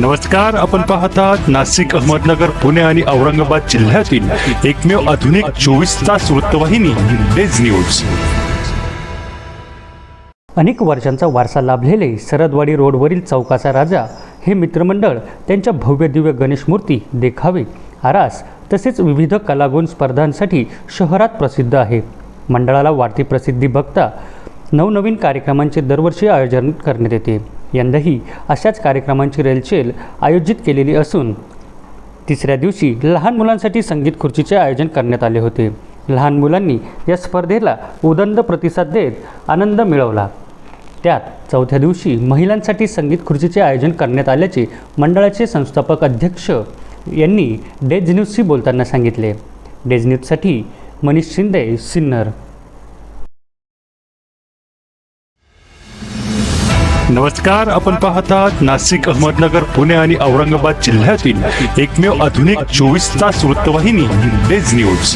नमस्कार. आपण पाहतात नाशिक अहमदनगर पुणे आणि औरंगाबाद जिल्ह्यातील एकमेव आधुनिक चोवीस तास वृत्तवाहिनी डेज न्यूज अनेक वर्षांचा वारसा लाभलेले सरदवाडी रोडवरील चौकाचा राजा हे मित्रमंडळ त्यांच्या भव्य दिव्य गणेश मूर्ती देखावे आरास तसेच विविध कलागुण स्पर्धांसाठी शहरात प्रसिद्ध आहे. मंडळाला वाढती प्रसिद्धी बघता नवनवीन कार्यक्रमांचे दरवर्षी आयोजन करण्यात येते. यंदाही अशाच कार्यक्रमांची रेलचेल आयोजित केलेली असून तिसऱ्या दिवशी लहान मुलांसाठी संगीत खुर्चीचे आयोजन करण्यात आले होते. लहान मुलांनी या स्पर्धेला उदंड प्रतिसाद देत आनंद मिळवला. त्यात चौथ्या दिवशी महिलांसाठी संगीत खुर्चीचे आयोजन करण्यात आल्याचे मंडळाचे संस्थापक अध्यक्ष यांनी डेज न्यूजशी बोलताना सांगितले. डेज न्यूजसाठी मनीष शिंदे सिन्नर. नमस्कार आपण पाहतात नाशिक अहमदनगर पुणे आणि औरंगाबाद जिल्ह्यातील एकमेव आधुनिक चोवीस तास वृत्तवाहिनी डेज न्यूज.